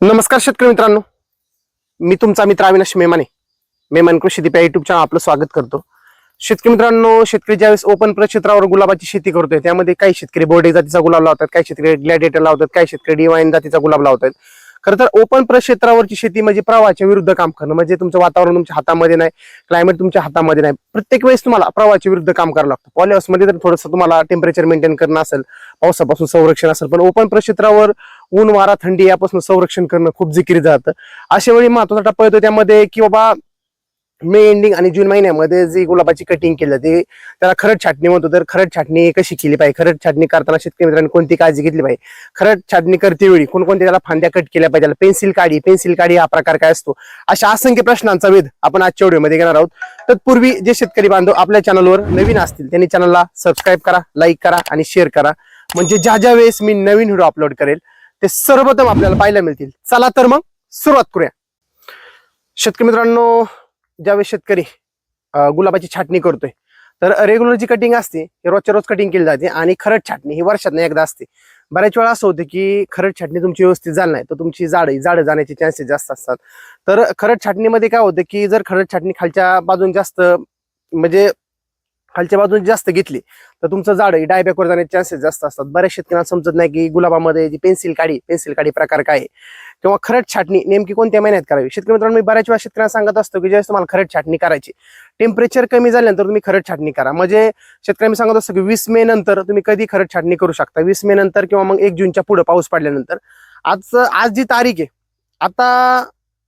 नमस्कार शेतकरी मित्रांनो. मी तुमचा मित्र अविनाश मेमाने. मेमान कृषी दिप्या युट्यूब चॅनल आपलं स्वागत करतो. शेतकरी मित्रांनो शेतकरी ज्यावेळेस ओपन प्रक्षेत्रावर गुलाबाची शेती करतोय त्यामध्ये काही शेतकरी बोर्डे जातीचा गुलाब लावतात काही शेतकरी ग्लॅडेटर लावतात काही शेतकरी डिवाईन जातीचा गुलाब लावतात. खरं तर ओपन प्रक्षेत्रावरची शेती म्हणजे प्रवाहाच्या विरुद्ध काम करणं म्हणजे तुमचं वातावरण तुमच्या हातामध्ये नाही क्लायमेट तुमच्या हातामध्ये नाही. प्रत्येक वेळेस तुम्हाला प्रवाहाच्या विरुद्ध काम करावं लागतं. पॉलिहाऊसमध्ये तर थोडंसं तुम्हाला टेम्परेचर मेंटेन करणं असेल पावसापासून संरक्षण असेल पण ओपन प्रक्षेत्रावर ऊन वारा थंडी यापासून संरक्षण करणं खूप जिकिरी जातं. अशा वेळी महत्त्वाचा टप्पा येतो त्यामध्ये की बाबा मे एंडिंग आणि जून महिन्यामध्ये जी गुलाबाची कटिंग केलं ते त्याला खरड छाटणी म्हणतो. तर खरड छाटणी कशी केली पाहिजे? खरड छाटणी करताना शेतकरी मित्रांनी कोणती काळजी घेतली पाहिजे? खरड छाटणी करते वेळी कोणकोणत्या त्याला फांद्या कट केल्या पाहिजे? त्याला पेन्सिल काढी. पेन्सिल काढी हा प्रकार काय असतो? अशा असंख्य प्रश्नांचा वेध आपण आजच्या व्हिडिओमध्ये घेणार आहोत. तत्पूर्वी जे शेतकरी बांधव आपल्या चॅनलवर नवीन असतील त्यांनी चॅनलला सबस्क्राईब करा लाईक करा आणि शेअर करा. म्हणजे ज्या ज्या वेळेस मी नवीन व्हिडिओ अपलोड करेल ते सर्वप्रथम आपल्याला पाहायला मिळतील. चला तर मग सुरुवात करूया. शेतकरी मित्रांनो ज्यावेळेस शेतकरी गुलाबाची छाटणी करतोय तर रेग्युलर जी कटिंग असते ही रोजच्या रोज कटिंग केली जाते आणि खरड छाटणी ही वर्षातनं एकदा असते. बऱ्याच वेळा असं होतं की खरड छाटणी तुमची व्यवस्थित झाली नाही तर तुमची झाड झाडं जाण्याचे चान्सेस जास्त असतात. तर खरड छाटणीमध्ये काय होतं की जर खरड छाटणी खालच्या बाजून जास्त म्हणजे खालच्या बाजून जास्त घेतली तर तुमचं झाड डायबॅकवर जाण्याचे चान्सेस जास्त असतात. बऱ्याच शेतकऱ्यांना समजत नाही की गुलाबामध्ये जी पेन्सिल काढी पेन्सिल काढी प्रकार काय आहे. किंवा खरट छाटणी नेमकी कोणत्या महिन्यात करावी? शेतकरी मित्रांनो मी बऱ्याच वेळा शेतकऱ्यांना सांगत असतो की ज्यावेळेस तुम्हाला खरड छाटणी करायची टेम्परेचर कमी झाल्यानंतर तुम्ही खरट छाटणी करा. म्हणजे शेतकऱ्यांनी मी सांगत असतो की वीस मे नंतर तुम्ही कधी खरट छाटणी करू शकता? वीस मे नंतर किंवा मग एक जूनच्या पुढे पाऊस पडल्यानंतर. आज आज जी तारीख आहे आता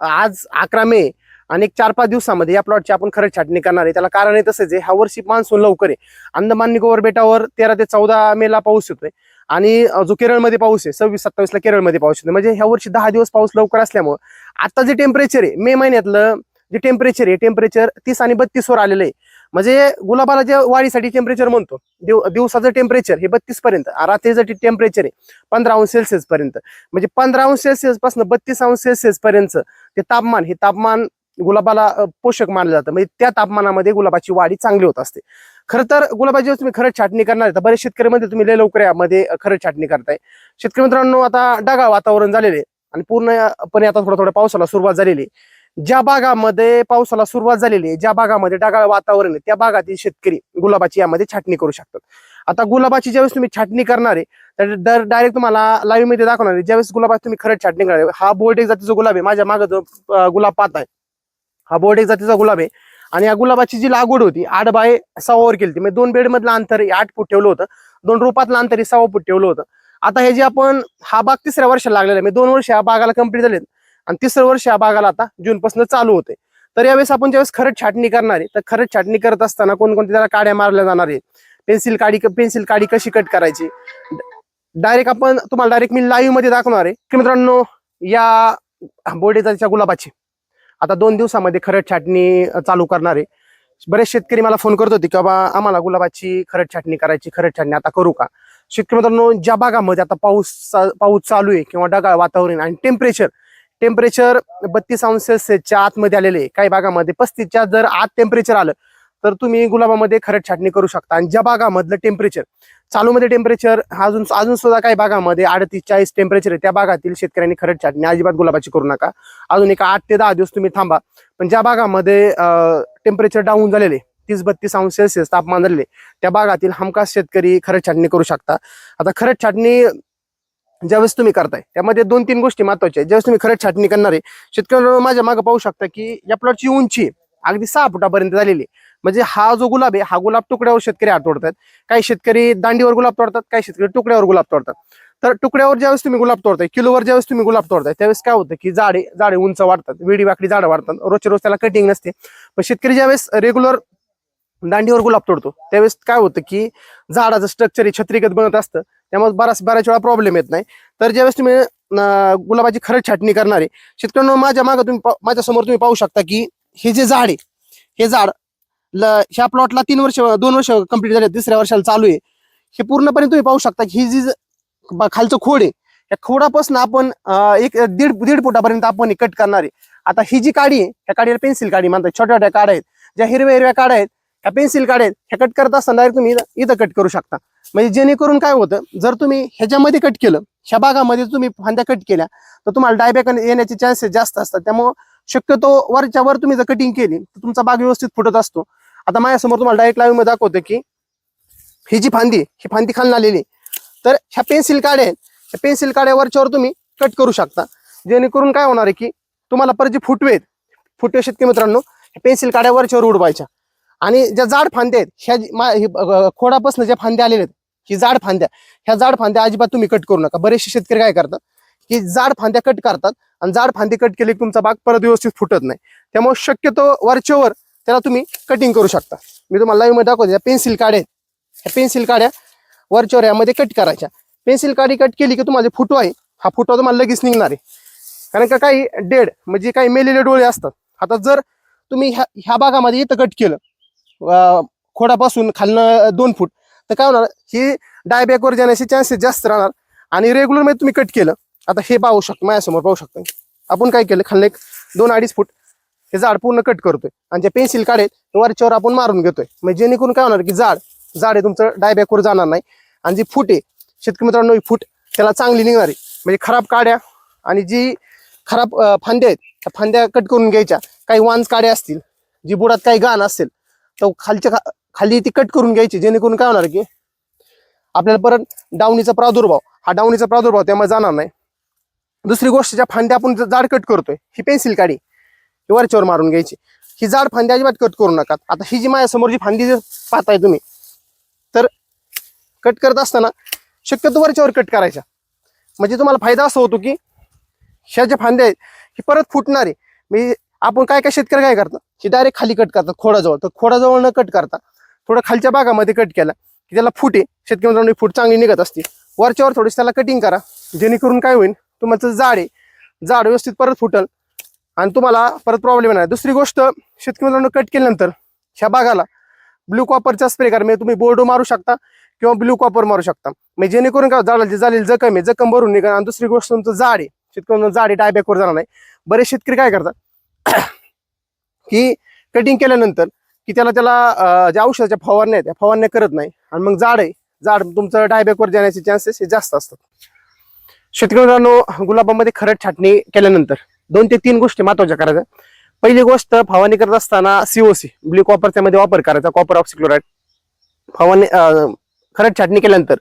आज अकरा मे आणि एक चार पाच दिवसामध्ये या प्लॉटची आपण खरंच छाटणी करणार आहे. त्याला कारण आहे तसंच आहे ह्या वर्षी मान्सून लवकर आहे. अंदमान निकोबार बेटावर तेरा ते चौदा मेला पाऊस येतोय. आणि जो केरळमध्ये पाऊस आहे सव्वीस सत्तावीसला केरळमध्ये पाऊस येतो म्हणजे ह्या वर्षी दहा दिवस पाऊस लवकर असल्यामुळं आता जे टेम्परेचर आहे मे महिन्यातलं जे टेम्परेचर आहे टेम्परेचर तीस आणि बत्तीस वर आलेलं आहे. म्हणजे गुलाबाला जे वाढीसाठी टेम्परेचर म्हणतो दिव दिवसाचं टेम्परेचर हे बत्तीस पर्यंत रात्रीचं टेम्परेचर आहे पंधरा अंश सेल्सिअस पर्यंत. म्हणजे पंधरा अंश सेल्सिअसपासून बत्तीस अंश सेल्सिअस पर्यंत ते तापमान हे तापमान गुलाबाला पोषक मानलं जातं. म्हणजे त्या तापमानामध्ये गुलाबाची वाढी चांगली होत असते. खरं तर गुलाबाची तुम्ही खरंच छाटणी करणार आहे तर बरेच मध्ये तुम्ही लय लवकर यामध्ये खरंच छाटणी करताय. शेतकरी मित्रांनो आता ढगाळ वातावरण झालेले आहे आणि पूर्णपणे आता थोडं थोडं पावसाला सुरुवात झालेली आहे. ज्या भागामध्ये पावसाला सुरुवात झालेली आहे ज्या भागामध्ये ढगाळ वातावरण आहे त्या भागातील शेतकरी गुलाबाची यामध्ये छाटणी करू शकतात. आता गुलाबाची ज्यावेळेस तुम्ही छाटणी करणार आहे तर दर डायरेक्ट तुम्हाला लाईव्हमध्ये दाखवणार आहे ज्यावेळेस गुलाबाची तुम्ही खरंच छाटणी करणार हा बोर्ड एक जातीचा गुलाब आहे माझ्या मागे जो गुलाब पाहत आहे हा बोर्ड एक जातीचा गुलाब आहे. आणि या गुलाबाची जी लागवड होती आठ बाय सव्वावर केली होती. म्हणजे दोन बेड मधलं अंतर आठ फूट ठेवलं होतं. दोन रोपातलं अंतर हे सव्वा फूट ठेवलं होतं. आता हे जे आपण हा बाग तिसऱ्या वर्षाला लागलेला आहे. म्हणजे दोन वर्ष या बागाला कंप्लीट झालेत. आणि तिसरं वर्ष या बागाला आता जूनपासून चालू होते तर यावेळेस आपण ज्यावेळेस खरंच छाटणी करणार आहे तर खरंच छाटणी करत असताना कोणकोणत्या त्याला काड्या मारल्या जाणार आहे पेन्सिल काडी पेन्सिल काडी कशी कट करायची? डायरेक्ट आपण तुम्हाला डायरेक्ट मी लाईव्हमध्ये दाखवणार आहे. की मित्रांनो या बोर्डे जातीच्या गुलाबाची. आता दोन दिवसामध्ये खरड छाटणी चालू करणार आहे. बरेच शेतकरी मला फोन करत होते की बाबा आम्हाला गुलाबाची खरड छाटणी करायची खरड छाटणी आता करू का? शेतकरी मित्रांनो ज्या भागामध्ये आता पाऊस पाऊस चालू आहे किंवा ढगाळ वातावरण आणि टेम्परेचर टेम्परेचर बत्तीस अंश सेल्सिअसच्या आतमध्ये आलेले आहे. काही भागामध्ये पस्तीसच्या जर आत टेम्परेचर आलं तर तुम्ही गुलाबामध्ये खरड छाटणी करू शकता. आणि ज्या भागामधलं टेम्परेचर चालूमध्ये टेम्परेचर अजून अजून सुद्धा काही भागामध्ये अडतीस चाळीस टेम्परेचर आहे. त्या भागातील शेतकऱ्यांनी खरड छाटणी अजिबात गुलाबाची करू नका. अजून एक आठ ते दहा दिवस तुम्ही थांबा. पण ज्या भागामध्ये टेम्परेचर डाऊन झालेले तीस बत्तीस अंश सेल्सिअस तापमान झालेले त्या भागातील हमखास शेतकरी खरड छाटणी करू शकता. आता खरड छाटणी ज्यावेळेस तुम्ही करताय त्यामध्ये दोन तीन गोष्टी महत्त्वाच्या आहेत. ज्यावेळेस तुम्ही खरंच छाटणी करणार आहे शेतकऱ्यांना माझ्या मागे पाहू शकता की या प्लॉटची उंची अगदी सहा फुटापर्यंत झालेली आहे. म्हणजे हा जो गुलाब आहे हा गुलाब तुकड्यावर शेतकरी हात तोडतात काही शेतकरी दांडीवर गुलाब तोडतात काही शेतकरी तुकड्यावर गुलाब तोडतात. तर तुकड्यावर ज्यावेळेस तुम्ही गुलाब तोडताय किलोवर ज्यावेळेस तुम्ही गुलाब तोडताय त्यावेळेस काय होतं की झाडे झाडे उंच वाढतात वेडी वाकडी झाडं वाढतात रोजच्या रोज त्याला कटिंग नसते. पण शेतकरी ज्यावेळेस रेग्युलर दांडीवर गुलाब तोडतो त्यावेळेस काय होतं की झाडाचं स्ट्रक्चर हे छत्रीगत बनत असतं त्यामुळे बराच बऱ्याच वेळा प्रॉब्लेम येत नाही. तर ज्यावेळेस तुम्ही गुलाबाची खरंच छाटणी करणारे शेतकऱ्यांना माझ्या मागे तुम्ही पा- तुम्ही पाहू शकता की हे जे झाड आहे हे झाड ह्या प्लॉटला तीन वर्ष दोन वर्ष कंप्लीट झाले तिसऱ्या वर्षाला चालू आहे. हे पूर्णपणे तुम्ही पाहू शकता ही जी ज- खालचं खोड आहे या खोडापासून आपण एक दीड दीड फुटापर्यंत आपण कट करणार आहे. आता ही जी काडी आहे ह्या काडीला पेन्सिल काडी म्हणतात. छोट्या छोट्या काड्या आहेत. ज्या हिरव्या हिरव्या काड्या आहेत ह्या पेन्सिल काड्या आहेत. ह्या कट करत असताना तुम्ही इथं- कट करू शकता. म्हणजे जेणेकरून काय होतं जर तुम्ही ह्याच्यामध्ये कट केलं ह्या भागामध्ये तुम्ही फांद्या कट केल्या तर तुम्हाला डायबॅक येण्याचे चान्सेस जास्त असतात. त्यामुळं शक्यतो वरच्या वर तुम्ही जर कटिंग केली तर तुमचा बाग व्यवस्थित फुटत असतो. आता माझ्यासमोर तुम्हाला डायरेक्ट लाईव्हमध्ये दाखवतो की ही जी फांदी ही फांदी खालून आलेली आहे. तर ह्या पेन्सिल काड्या आहेत. ह्या पेन्सिल काड्यावरच्यावर तुम्ही कट करू शकता. जेणेकरून काय होणार आहे की तुम्हाला परत जे फुटवे आहेत फुटवे शेतकरी मित्रांनो ह्या पेन्सिल काड्यावरच्यावर उडवायच्या. आणि ज्या जाड फांद्या आहेत ह्या जी- मा- खोडापासून ज्या फांद्या आलेल्या आहेत ही जाड फांद्या ह्या जाड फांद्या अजिबात तुम्ही कट करू नका. बरेचसे शेतकरी काय करतात की जाड फांद्या कट करतात आणि जाड फांदी कट केली तुमचा बाग परत व्यवस्थित फुटत नाही. त्यामुळे शक्यतो वरच्यावर त्याला तुम्ही कटिंग करू शकता. मी तुम्हाला लाईव्हमध्ये दाखवतो पेन्सिल काड्या आहेत. ह्या पेन्सिल काड्या वरच्यावर यामध्ये कट करायच्या. पेन्सिल काडी कट केली की तुम्हाला फोटो आहे हा फुटवा तुम्हाला लगेच निघणार आहे. कारण का काही डेड म्हणजे काही मेलेले डोळे असतात. आता जर तुम्ही ह्या ह्या भागामध्ये इथं कट केलं खोडापासून खालनं दोन फूट तर काय होणार? हे डायबॅकवर जाण्याचे चान्सेस जास्त राहणार. आणि रेग्युलरमध्ये तुम्ही कट केलं आता हे पाहू शकतो माझ्यासमोर पाहू शकतो. आपण काय केलं? खाल्लं एक दोन अडीच फूट हे झाड पूर्ण कट करतोय. आणि जे पेन्सिल काढेल वरच्यावर आपण मारून घेतोय. म्हणजे जेणेकरून काय होणार की झाड झाड आहे तुमचं डायबॅकवर जाणार नाही. आणि जी फूट आहे शेतकरी मित्रांनो ही फूट त्याला चांगली निघणार आहे. म्हणजे खराब काड्या आणि जी खराब फांद्या आहेत त्या फांद्या कट करून घ्यायच्या. काही वांज काड्या असतील जी बुडात काही गाण असेल तर खालच्या खा- खाली ती कट करून घ्यायची. जेणेकरून काय होणार की आपल्याला परत डावणीचा प्रादुर्भाव हा डावणीचा प्रादुर्भाव त्यामुळे जाणार नाही. दुसरी गोष्ट ज्या फांद्या आपण जाड कट करतोय ही पेन्सिल काडी. वरच्यावर मारून घ्यायची. ही जाड फांदी अजिबात कट करू नका. आता ही जी माझ्यासमोर जी फांदी जर पाहताय तुम्ही तर कट करत असताना शक्यतो वरच्यावर कट करायच्या. म्हणजे तुम्हाला फायदा असा होतो की ह्या ज्या फांद्या आहेत ही परत फुटणार. आहे म्हणजे आपण काय काय शेतकरी काय करतात? की डायरेक्ट खाली कट करतात खोडाजवळ. तर खोडाजवळ न कट करता थोडं खालच्या भागामध्ये कट केला की त्याला फूट. आहे शेतकरी मित्रांनो ही फूट चांगली निघत असते. वरच्यावर थोडीशी त्याला कटिंग करा. जेणेकरून काय होईल तुमचं जाड आहे जाड व्यवस्थित परत फुटल आणि तुम्हाला परत प्रॉब्लेम नाही दुसरी गोष्ट शेतकरी मित्रांनो कट केल्यानंतर ह्या भागाला ब्लू कॉपरचा स्प्रे करा. म्हणजे तुम्ही बोर्डो मारू शकता किंवा ब्लू कॉपर मारू शकता. म्हणजे जेणेकरून काय झाडाला जे झालेली जखम आहे जखम भरून निघा आणि दुसरी गोष्ट तुमचं जाड आहे. शेतकऱ्यांना जाड आहे डायबॅकवर जाणार नाही. बरेच शेतकरी काय करतात की कटिंग केल्यानंतर की त्याला त्याला ज्या औषधाच्या फवारण्या आहेत त्या फवारण्या करत नाही. आणि मग जाड आहे जाड तुमचं डायबॅकवर जाण्याचे चान्सेस हे जास्त असतात. शेतकरी मित्रांनो गुलाबामध्ये खरड छाटणी केल्यानंतर दोन ते तीन गोष्टी महत्त्वाच्या करायच्या. पहिली गोष्ट फवारणी करत असताना सीओसी ब्ल्यू कॉपरच्या मध्ये वापर करायचा कॉपर ऑक्सिक्लोराईड. फवारणी खरंच खरड छाटणी केल्यानंतर.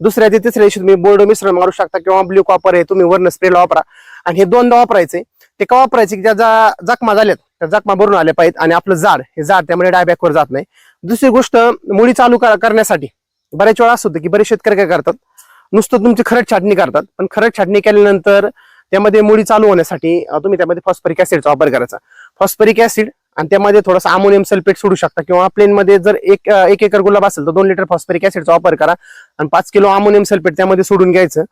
दुसऱ्या ते तिसऱ्या दिवशी तुम्ही बोर्ड मिश्रण मारू शकता किंवा ब्ल्यू कॉपर आहे तुम्ही वर्ण स्प्रेला वापरा. आणि हे दोनदा वापरायचे. ते का वापरायचे? की ज्या जा- जखमा झाल्यात त्या जखमा भरून आल्या पाहिजेत आणि आपलं झाड हे झाड त्यामुळे डायबॅकवर जात नाही. दुसरी गोष्ट मुळी चालू करण्यासाठी. बऱ्याच वेळा असं होतं की बरेच शेतकरी काय करतात? नुसतं तुमची खरंच छाटणी करतात. पण खरंच छाटणी केल्यानंतर त्यामध्ये मुळी चालू होण्यासाठी तुम्ही त्यामध्ये फॉस्फरिक ऍसिडचा वापर करायचा. फॉस्फरिक ऍसिड आणि त्यामध्ये थोडासा अमोनियम सल्फेट सोडू शकता किंवा प्लेनमध्ये जर एक एक एकर गुलाब असेल तर दोन लिटर फॉस्फरिक ऍसिडचा वापर करा आणि पाच किलो अमोनियम सल्फेट त्यामध्ये सोडून घ्यायचं.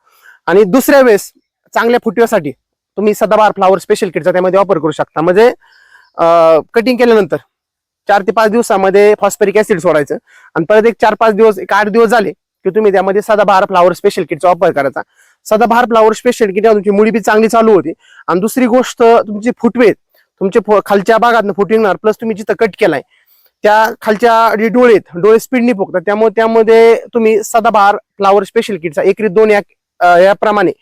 आणि दुसऱ्या वेळेस चांगल्या फुटव्यासाठी तुम्ही सदाबहार फ्लावर स्पेशल किटचा त्यामध्ये वापर करू शकता. म्हणजे कटिंग केल्यानंतर चार ते पाच दिवसामध्ये फॉस्फरिक ऍसिड सोडायचं आणि परत एक चार पाच दिवस एक आठ दिवस झाले की तुम्ही त्यामध्ये सदाबहार फ्लावर स्पेशल किटचा वापर करायचा. सदाबहार फ्लावर स्पेशल की तुमची मुळी बी चांगली चालू होती. आणि दुसरी गोष्ट तुमचे फुटवे आहेत, तुमचे फु- खालच्या भागात फुटिंगणार प्लस तुम्ही जिथं कट केलाय त्या खालच्या जे डोळे आहेत डोळे स्पीडनी फुगतात. त्यामुळे त्यामध्ये तुम्ही सदाबहार फ्लावर स्पेशल किटचा एकरी दोन या याप्रमाणे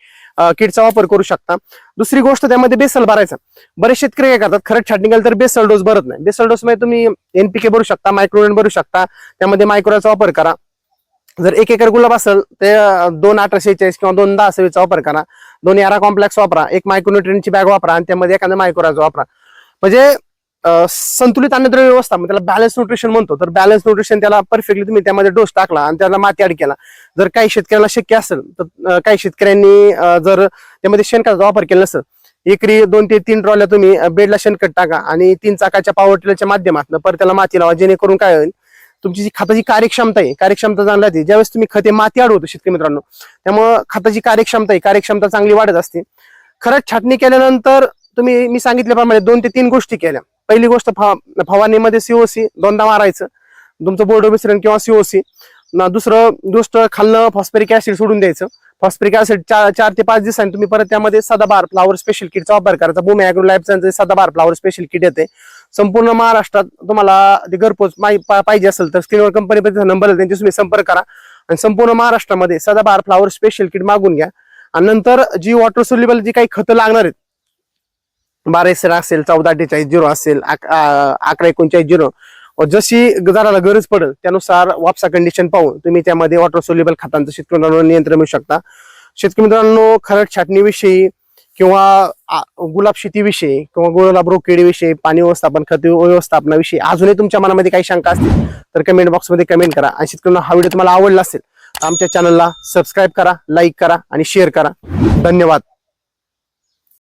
किटचा वापर करू शकता. दुसरी गोष्ट त्यामध्ये बेसल भरायचा. बरेच शेतकरी काय करतात खरंच छाटणी केलं तर बेसल डोस भरत नाही. बेसल डोस मध्ये तुम्ही एनपीके भरू शकता मायक्रोवेन भरू शकता. त्यामध्ये मायक्रोचा वापर करा. जर एक एकर गुलाब असेल ते दोन अठराशे चाळीस किंवा दोन दहा सव्वीचा वापर करा. दोन यारा कॉम्प्लेक्स वापरा एक मायक्रोन्युट्रियनची बॅग वापरा आणि त्यामध्ये एखादा मायक्रोराज वापरा. म्हणजे संतुलित अन्नद्रव्य व्यवस्था म्हणजे त्याला बॅलन्स न्यूट्रिशन म्हणतो. तर बॅलन्स न्यूट्रिशन त्याला परफेक्टली तुम्ही त्यामध्ये डोस टाकला आणि त्याला माती ऍड केला. जर काही शेतकऱ्याला शक्य असेल तर काही शेतकऱ्यांनी जर त्यामध्ये शेणखताचा वापर केला नसेल एकरी दोन ते तीन ट्रॉल्या तुम्ही बेडला शेणखत टाका आणि तीन चाकाच्या पॉवर टिलरच्या माध्यमातून परत त्याला माती लावा जेणेकरून काय होईल तुमची जी खताची कार्यक्षमता आहे कार्यक्षमता चांगली राहते. ज्यावेळेस तुम्ही खते माती अडवतो शेतकरी मित्रांनो त्यामुळं खताची कार्यक्षमता आहे कार्यक्षमता चांगली वाढत असते. खरंच छाटणी केल्यानंतर तुम्ही मी सांगितल्याप्रमाणे दोन ते तीन गोष्टी केल्या. पहिली गोष्ट फवा- फवारणीमध्ये सीओसी दोनदा मारायचं. तुमचं बोर्ड मिश्रण किंवा सीओसी दुसरं गोष्ट खालनं फॉस्फेरिक ऍसिड सोडून द्यायचं. फॉस्प्रिक ऍसिड चार चार ते पाच दिवसांनी तुम्ही परत त्यामध्ये सदाबार फ्लावर स्पेशल किटचा वापर करायचा. बुमे अॅग्रो लाईफचं सदाबार फ्लावर स्पेशल किट येते संपूर्ण महाराष्ट्रात तुम्हाला ते घरपोच पाहिजे असेल तर स्क्रीनवर कंपनी नंबर आहे त्यांची तुम्ही संपर्क करा. आणि संपूर्ण महाराष्ट्रामध्ये सदाबहार फ्लावर स्पेशल किट मागून घ्या. आणि नंतर जी वॉटर सोल्युबल जी काही खतं लागणार आहेत बारा एसर असेल चौदा अठ्ठेचाळीस झिरो असेल अकरा एकोणचाळीस झिरो जशी गजाराला गरज पडेल त्यानुसार वापसा कंडिशन पाहून तुम्ही त्यामध्ये वॉटर सोल्युबल खतांचं शेतकरी मित्रांनो नियंत्रण मिळू शकता. शेतकरी मित्रांनो खरड छाटणीविषयी किंवा आ- गुलाब शेतीविषयी किंवा गुलाब रोकेडीविषयी पाणी व्यवस्थापन खत व्यवस्थापनाविषयी अजूनही तुमच्या मनामध्ये काही शंका असतील तर कमेंट बॉक्समध्ये कमेंट करा. आणि शेतकऱ्यांना हा व्हिडिओ तुम्हाला आवडला असेल आमच्या चॅनलला सबस्क्राईब करा लाईक करा आणि शेअर करा. धन्यवाद.